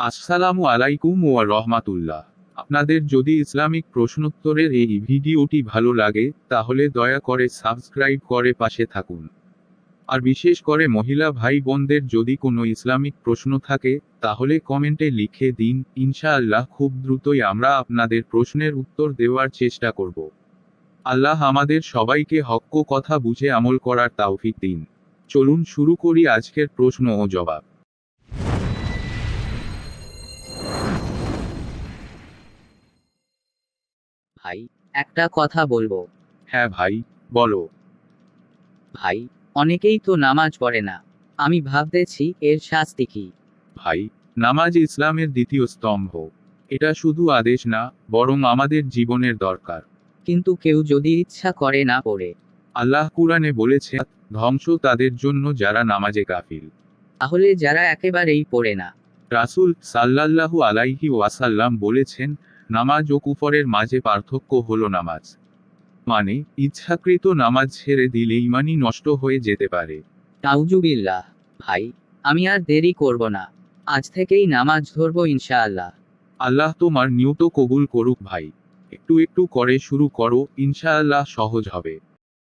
আসসালামু আলাইকুম ওয়া রহমাতুল্লাহ। আপনাদের যদি ইসলামিক প্রশ্নোত্তরের এই ভিডিওটি ভালো লাগে, তাহলে দয়া করে সাবস্ক্রাইব করে পাশে থাকুন। আর বিশেষ করে মহিলা ভাই বোনদের যদি কোনো ইসলামিক প্রশ্ন থাকে, তাহলে কমেন্টে লিখে দিন, ইনশাআল্লাহ খুব দ্রুতই আমরা আপনাদের প্রশ্নের উত্তর দেওয়ার চেষ্টা করব। আল্লাহ আমাদের সবাইকে হক্ক কথা বুঝে আমল করার তাওফিক দিন। চলুন শুরু করি আজকের প্রশ্ন ও জবাব। ভাই একটা কথা বলব। হ্যাঁ ভাই বলো। ভাই অনেকেই তো নামাজ পড়ে না। আমি ভাবতেছি এর শাস্তি কি? ভাই নামাজ ইসলামের দ্বিতীয় স্তম্ভ। এটা শুধু আদেশ না বরং আমাদের জীবনের দরকার। কিন্তু কেউ যদি ইচ্ছা করে না পড়ে। আল্লাহ কুরআনে বলেছে ধ্বংস তাদের জন্য যারা নামাজে কাফিল তাহলে যারা একেবারেই পড়ে না। রাসূল সাল্লাল্লাহু আলাইহি ওয়াসাল্লাম বলেছেন নামাজ ও কুফরের মাঝে পার্থক্য হল নামাজ। মানে ইচ্ছাকৃত নামাজ ছেড়ে দিলে ইমানই নষ্ট হয়ে যেতে পারে। তাউজুবিল্লাহ ভাই আমি আর দেরি করব না। আজ থেকেই নামাজ ধরব ইনশাআল্লাহ। আল্লাহ তোমার নিয়ত কবুল করুক ভাই। একটু একটু করে শুরু করো ইনশাআল্লাহ সহজ হবে।